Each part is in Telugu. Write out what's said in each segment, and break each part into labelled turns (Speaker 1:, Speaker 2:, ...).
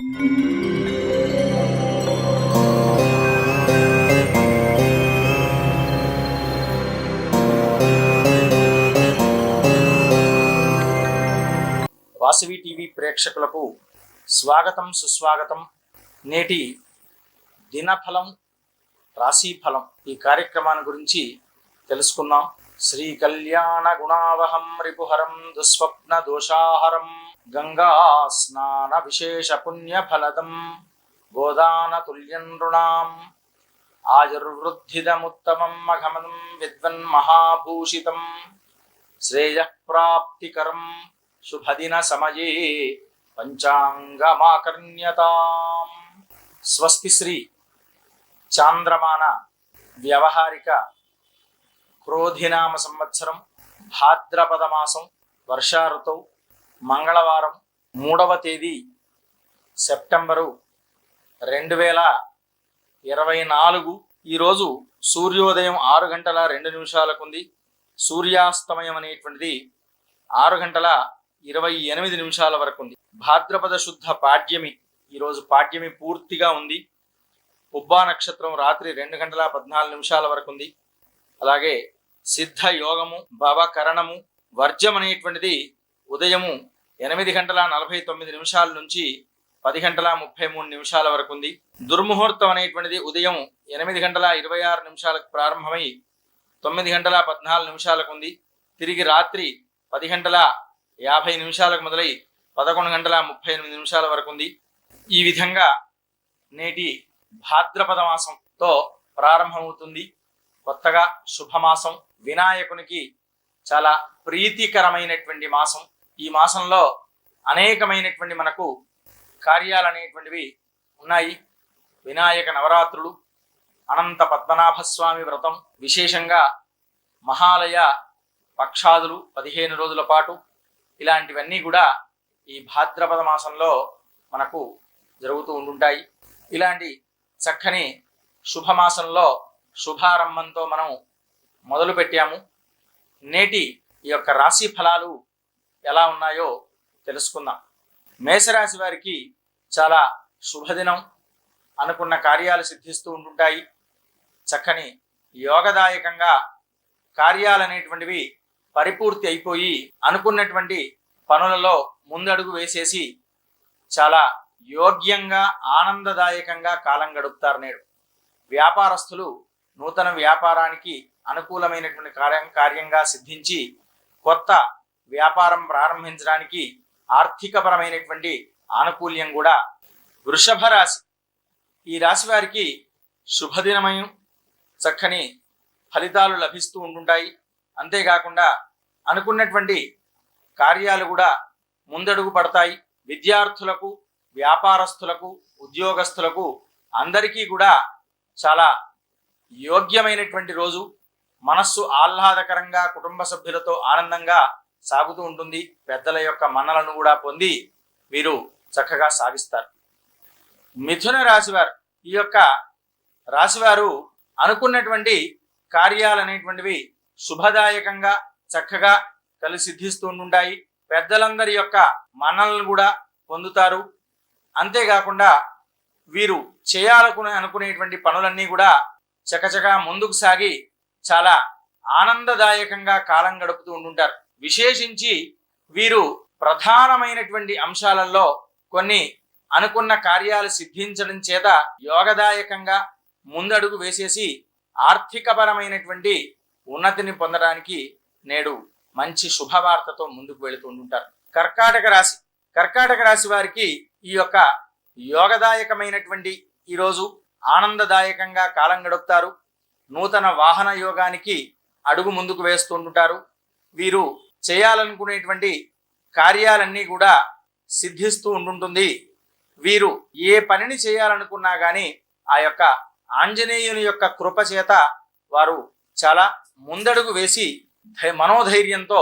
Speaker 1: వాసవి టీవీ ప్రేక్షకులకు స్వాగతం సుస్వాగతం. నేటి దినఫలం రాశిఫలం ఈ కార్యక్రమాన్ని గురించి తెలుసుకుందాం. శ్రీ కళ్యాణ గుణావహం రిపుహరం దుస్వప్న దోషాహరం. గంగా స్నాన విశేష పుణ్య ఫలదం గోదాన తుల్యం నృణాం ఆయుర్వృద్ధిదముత్తమం మఘమనం విద్వన్ మహాభూషితం శ్రేయఃప్రాప్తికరం శుభదిన సమయే పంచాంగమాకర్ణ్యతాం. స్వస్తి శ్రీ చాంద్రమాన వ్యవహారిక క్రోధినామ సంవత్సరం భాద్రపద మాసం వర్షా ఋతువు మంగళవారం మూడవ తేదీ సెప్టెంబరు రెండు వేల ఇరవై నాలుగు. ఈరోజు సూర్యోదయం ఆరు గంటల రెండు నిమిషాలకుంది. సూర్యాస్తమయం అనేటువంటిది ఆరు గంటల ఇరవై ఎనిమిది నిమిషాల వరకు ఉంది భాద్రపద శుద్ధ పాడ్యమి. ఈరోజు పాడ్యమి పూర్తిగా ఉంది. ఉబ్బా నక్షత్రం రాత్రి రెండు గంటల పద్నాలుగు నిమిషాల వరకు ఉంది అలాగే సిద్ధ యోగము భవకరణము వర్జం అనేటువంటిది ఉదయము ఎనిమిది గంటల నలభై తొమ్మిది నిమిషాల నుంచి పది గంటల ముప్పై మూడు నిమిషాల వరకు ఉంది. దుర్ముహూర్తం అనేటువంటిది ఉదయం ఎనిమిది గంటల ఇరవై ఆరు నిమిషాలకు ప్రారంభమై తొమ్మిది గంటల పద్నాలుగు నిమిషాలకు ఉంది. తిరిగి రాత్రి పది గంటల యాభై నిమిషాలకు మొదలై పదకొండు గంటల ముప్పై ఎనిమిది నిమిషాల వరకు ఉంది. ఈ విధంగా నేటి భాద్రపద మాసంతో ప్రారంభమవుతుంది. కొత్తగా శుభమాసం. వినాయకునికి చాలా ప్రీతికరమైనటువంటి మాసం. ఈ మాసంలో అనేకమైనటువంటి మనకు కార్యాలు అనేటువంటివి ఉన్నాయి. వినాయక నవరాత్రులు అనంత పద్మనాభస్వామి వ్రతం విశేషంగా మహాలయ పక్షాదులు పదిహేను రోజుల పాటు ఇలాంటివన్నీ కూడా ఈ భాద్రపద మాసంలో మనకు జరుగుతూ ఉంటుంటాయి ఇలాంటి చక్కని శుభమాసంలో శుభారంభంతో మనం మొదలు పెట్టాము నేటి ఈ యొక్క రాశి ఫలాలు ఎలా ఉన్నాయో తెలుసుకుందాం. మేషరాశి వారికి చాలా శుభదినం. అనుకున్న కార్యాలు సిద్ధిస్తూ ఉంటుంటాయి చక్కని యోగదాయకంగా కార్యాలు అనేటువంటివి పరిపూర్తి అయిపోయి అనుకున్నటువంటి పనులలో ముందడుగు వేసేసి చాలా యోగ్యంగా ఆనందదాయకంగా కాలం గడుపుతారు నేడు. వ్యాపారస్తులు నూతన వ్యాపారానికి అనుకూలమైనటువంటి కార్యం కార్యంగా సిద్ధించి కొత్త వ్యాపారం ప్రారంభించడానికి ఆర్థికపరమైనటువంటి ఆనుకూల్యం కూడా వృషభ రాశి. ఈ రాశి వారికి శుభదినమయం చక్కని ఫలితాలు లభిస్తూ ఉంటుంటాయి అంతేకాకుండా అనుకున్నటువంటి కార్యాలు కూడా ముందడుగు పడతాయి. విద్యార్థులకు వ్యాపారస్తులకు ఉద్యోగస్తులకు అందరికీ కూడా చాలా యోగ్యమైనటువంటి రోజు. మనస్సు ఆహ్లాదకరంగా కుటుంబ సభ్యులతో ఆనందంగా సాగుతూ ఉంటుంది. పెద్దల యొక్క మన్నలను కూడా పొంది వీరు చక్కగా సాగిస్తారు. మిథున రాశివారు ఈ యొక్క రాశివారు అనుకున్నటువంటి కార్యాలు అనేటువంటివి శుభదాయకంగా చక్కగా కలిసి సిద్ధిస్తూ ఉంటుంటాయి పెద్దలందరి యొక్క మన్నలను కూడా పొందుతారు. అంతేకాకుండా వీరు చేయాలనుకునే అనుకునేటువంటి పనులన్నీ కూడా చకచకా ముందుకు సాగి చాలా ఆనందదాయకంగా కాలం గడుపుతూ ఉంటుంటారు విశేషించి వీరు ప్రధానమైనటువంటి అంశాలలో కొన్ని అనుకున్న కార్యాలు సిద్ధించడం చేత యోగదాయకంగా ముందడుగు వేసేసి ఆర్థికపరమైనటువంటి ఉన్నతిని పొందడానికి నేడు మంచి శుభవార్తతో ముందుకు వెళుతూ ఉంటారు కర్కాటక రాశి. కర్కాటక రాశి వారికి ఈ యొక్క యోగదాయకమైనటువంటి ఈరోజు ఆనందదాయకంగా కాలం గడుపుతారు. నూతన వాహన యోగానికి అడుగు ముందుకు వేస్తుంటారు వీరు చేయాలనుకునేటువంటి కార్యాలన్నీ కూడా సిద్ధిస్తూ ఉంటుంటుంది వీరు ఏ పనిని చేయాలనుకున్నా కానీ ఆ యొక్క ఆంజనేయుని యొక్క కృప చేత వారు చాలా ముందడుగు వేసి మనోధైర్యంతో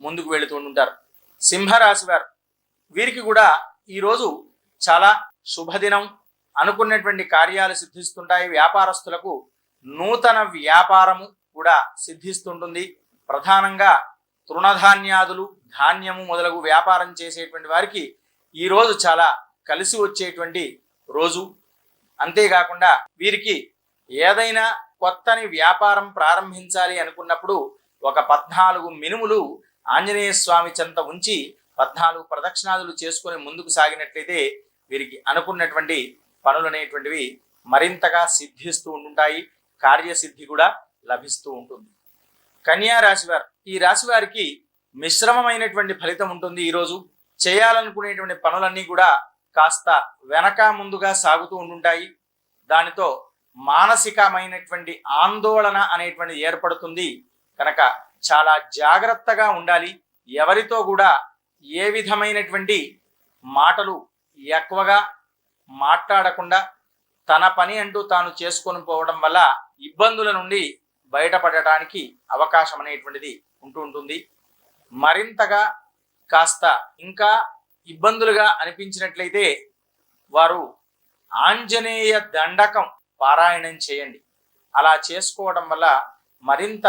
Speaker 1: ముందుకు వెళుతూ ఉంటారు సింహరాశి వారు వీరికి కూడా ఈరోజు చాలా శుభదినం అనుకున్నటువంటి కార్యాలు సిద్ధిస్తుంటాయి. వ్యాపారస్తులకు నూతన వ్యాపారము కూడా సిద్ధిస్తుంటుంది. ప్రధానంగా తృణధాన్యాదులు ధాన్యము మొదలగు వ్యాపారం చేసేటువంటి వారికి ఈరోజు చాలా కలిసి వచ్చేటువంటి రోజు. అంతేకాకుండా వీరికి ఏదైనా కొత్తని వ్యాపారం ప్రారంభించాలి అనుకున్నప్పుడు ఒక పద్నాలుగు మినుములు ఆంజనేయ స్వామి చెంత ఉంచి పద్నాలుగు ప్రదక్షిణాదులు చేసుకుని ముందుకు సాగినట్లయితే వీరికి అనుకున్నటువంటి పనులు అనేటువంటివి మరింతగా సిద్ధిస్తూ ఉంటుంటాయి కార్యసిద్ధి కూడా లభిస్తూ ఉంటుంది. కన్యా రాశి వారు ఈ రాశి వారికి మిశ్రమమైనటువంటి ఫలితం ఉంటుంది. ఈరోజు చేయాలనుకునేటువంటి పనులన్నీ కూడా కాస్త వెనక ముందుగా సాగుతూ ఉండుంటాయి దానితో మానసికమైనటువంటి ఆందోళన అనేటువంటి ఏర్పడుతుంది. కనుక చాలా జాగ్రత్తగా ఉండాలి. ఎవరితో కూడా ఏ విధమైనటువంటి మాటలు ఎక్కువగా మాట్లాడకుండా తన పని అంటూ తాను చేసుకొని పోవడం వల్ల ఇబ్బందుల నుండి బయటపడటానికి అవకాశం అనేటువంటిది ఉంటూ ఉంటుంది. మరింతగా కాస్త ఇంకా ఇబ్బందులుగా అనిపించినట్లయితే వారు ఆంజనేయ దండకం పారాయణం చేయండి. అలా చేసుకోవడం వల్ల మరింత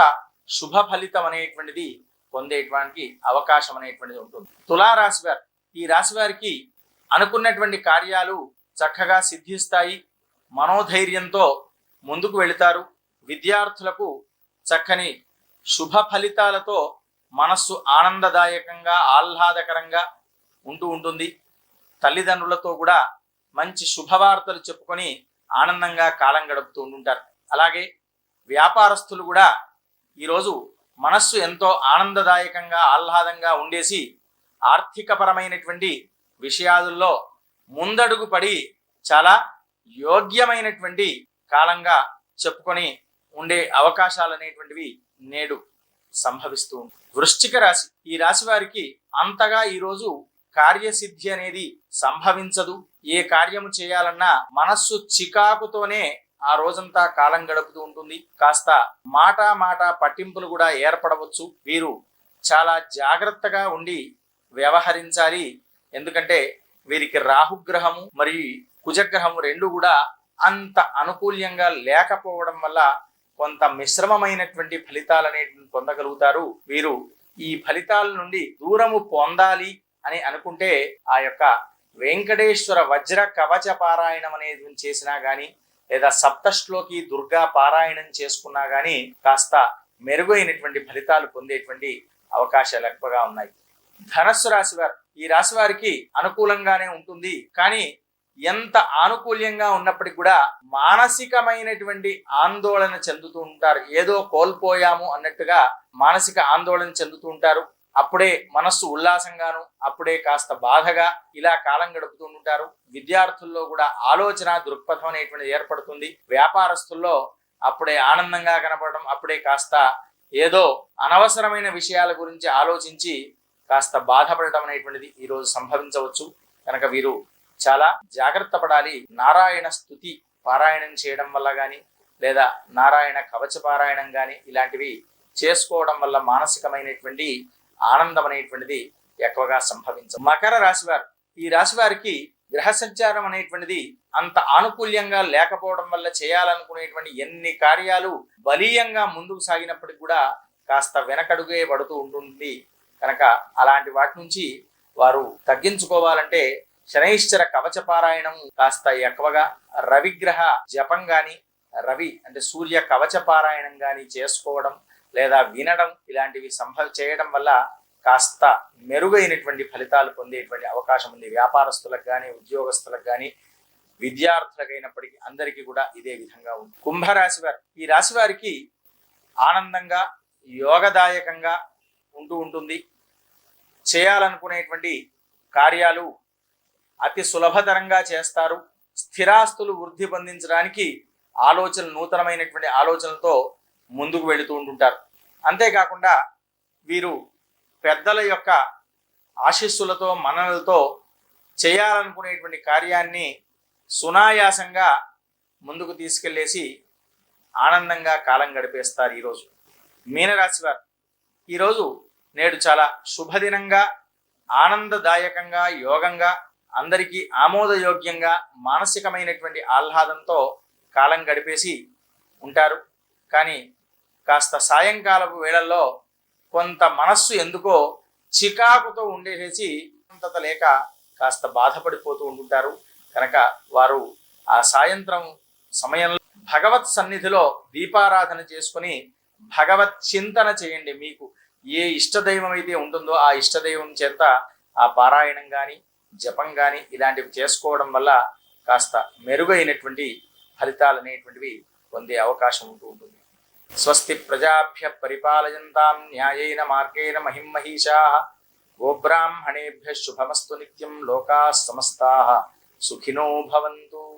Speaker 1: శుభ ఫలితం అనేటువంటిది పొందేటువంటి అవకాశం అనేటువంటిది ఉంటుంది. తులారాశి వారు ఈ రాశి వారికి అనుకున్నటువంటి కార్యాలు చక్కగా సిద్ధిస్తాయి. మనోధైర్యంతో ముందుకు వెళతారు. విద్యార్థులకు చక్కని శుభ ఫలితాలతో మనస్సు ఆనందదాయకంగా ఆహ్లాదకరంగా ఉంటూ ఉంటుంది. తల్లిదండ్రులతో కూడా మంచి శుభవార్తలు చెప్పుకొని ఆనందంగా కాలం గడుపుతూ ఉంటుంటారు. అలాగే వ్యాపారస్తులు కూడా ఈరోజు మనస్సు ఎంతో ఆనందదాయకంగా ఆహ్లాదంగా ఉండేసి ఆర్థికపరమైనటువంటి విషయాదుల్లో ముందడుగు పడి చాలా యోగ్యమైనటువంటి కాలంగా చెప్పుకొని ఉండే అవకాశాలు అనేటువంటివి నేడు సంభవిస్తూ ఉంది. వృశ్చిక రాశి ఈ రాశి వారికి అంతగా ఈరోజు కార్యసిద్ధి అనేది సంభవించదు. ఏ కార్యము చేయాలన్నా మనస్సు చికాకుతోనే ఆ రోజంతా కాలం గడుపుతూ ఉంటుంది. కాస్త మాట మాట పట్టింపులు కూడా ఏర్పడవచ్చు. వీరు చాలా జాగ్రత్తగా ఉండి వ్యవహరించాలి. ఎందుకంటే వీరికి రాహుగ్రహము మరియు కుజగ్రహము రెండు కూడా అంత అనుకూల్యంగా లేకపోవడం వల్ల కొంత మిశ్రమమైనటువంటి ఫలితాలు అనేటివి పొందగలుగుతారు. వీరు ఈ ఫలితాల నుండి దూరము పొందాలి అని అనుకుంటే ఆ యొక్క వెంకటేశ్వర వజ్ర కవచ పారాయణం అనేది చేసినా గాని లేదా సప్తశ్లోకి దుర్గా పారాయణం చేసుకున్నా కానీ కాస్త మెరుగైనటువంటి ఫలితాలు పొందేటువంటి అవకాశాలు ఎక్కువగా ఉన్నాయి. ధనస్సు రాశి వారు ఈ రాశి వారికి అనుకూలంగానే ఉంటుంది. కానీ ఎంత ఆనుకూల్యంగా ఉన్నప్పటికీ కూడా మానసికమైనటువంటి ఆందోళన చెందుతూ ఉంటారు. ఏదో కోల్పోయాము అన్నట్టుగా మానసిక ఆందోళన చెందుతూ ఉంటారు. అప్పుడే మనస్సు ఉల్లాసంగాను అప్పుడే కాస్త బాధగా ఇలా కాలం గడుపుతూ ఉంటారు. విద్యార్థుల్లో కూడా ఆలోచన దృక్పథం అనేటువంటిది ఏర్పడుతుంది. వ్యాపారస్తుల్లో అప్పుడే ఆనందంగా కనపడడం అప్పుడే కాస్త ఏదో అనవసరమైన విషయాల గురించి ఆలోచించి కాస్త బాధపడటం అనేటువంటిది ఈరోజు సంభవించవచ్చు. కనుక వీరు చాలా జాగ్రత్త పడాలి. నారాయణ స్థుతి పారాయణం చేయడం వల్ల కానీ లేదా నారాయణ కవచ పారాయణం కానీ ఇలాంటివి చేసుకోవడం వల్ల మానసికమైనటువంటి ఆనందం అనేటువంటిది ఎక్కువగా సంభవించ మకర రాశివారు ఈ రాశి వారికి గ్రహ సంచారం అనేటువంటిది అంత ఆనుకూల్యంగా లేకపోవడం వల్ల చేయాలనుకునేటువంటి ఎన్ని కార్యాలు బలీయంగా ముందుకు సాగినప్పటికి కూడా కాస్త వెనకడుగే పడుతూ ఉంటుంది. కనుక అలాంటి వాటి నుంచి వారు తగ్గించుకోవాలంటే శనైశ్చర కవచ పారాయణం కాస్త ఎక్కువగా రవిగ్రహ జపం గాని రవి అంటే సూర్య కవచ పారాయణం గాని చేసుకోవడం లేదా వినడం ఇలాంటివి సంభవ చేయడం వల్ల కాస్త మెరుగైనటువంటి ఫలితాలు పొందేటువంటి అవకాశం ఉంది. వ్యాపారస్తులకు కానీ ఉద్యోగస్తులకు కానీ విద్యార్థులకైనప్పటికీ అందరికీ కూడా ఇదే విధంగా ఉంది. కుంభరాశి వారు ఈ రాశి వారికి ఆనందంగా యోగదాయకంగా ఉంటూ ఉంటుంది. చేయాలనుకునేటువంటి కార్యాలు అతి సులభతరంగా చేస్తారు. స్థిరాస్తులు వృద్ధి పొందించడానికి ఆలోచన నూతనమైనటువంటి ఆలోచనలతో ముందుకు వెళుతూ ఉంటుంటారు. అంతేకాకుండా వీరు పెద్దల యొక్క ఆశీస్సులతో మననలతో చేయాలనుకునేటువంటి కార్యాన్ని సునాయాసంగా ముందుకు తీసుకెళ్ళేసి ఆనందంగా కాలం గడిపేస్తారు ఈరోజు. మీనరాశి వారు ఈరోజు నేడు చాలా శుభదినంగా ఆనందదాయకంగా యోగంగా అందరికీ ఆమోదయోగ్యంగా మానసికమైనటువంటి ఆహ్లాదంతో కాలం గడిపేసి ఉంటారు. కానీ కాస్త సాయంకాలపు వేళల్లో కొంత మనస్సు ఎందుకో చికాకుతో ఉండేసేసి అంతత లేక కాస్త బాధపడిపోతూ ఉంటుంటారు. కనుక వారు ఆ సాయంత్రం సమయంలో భగవత్ సన్నిధిలో దీపారాధన చేసుకుని భగవత్ చింతన చేయండి. మీకు ఏ ఇష్టదైవం అయితే ఉంటుందో ఆ ఇష్టదైవం చేత ఆ పారాయణం కానీ జపం కానీ ఇలాంటివి చేసుకోవడం వల్ల కాస్త మెరుగైనటువంటి ఫలితాలు అనేటువంటివి పొందే అవకాశం ఉంటూ ఉంటుంది. స్వస్తి ప్రజాభ్య పరిపాలయంతాం న్యాయేన మార్గేణ మహిమహీషా గోబ్రాహ్మణేభ్య శుభమస్తు నిత్యం లోకా సమస్తా. సుఖినో భవంతు.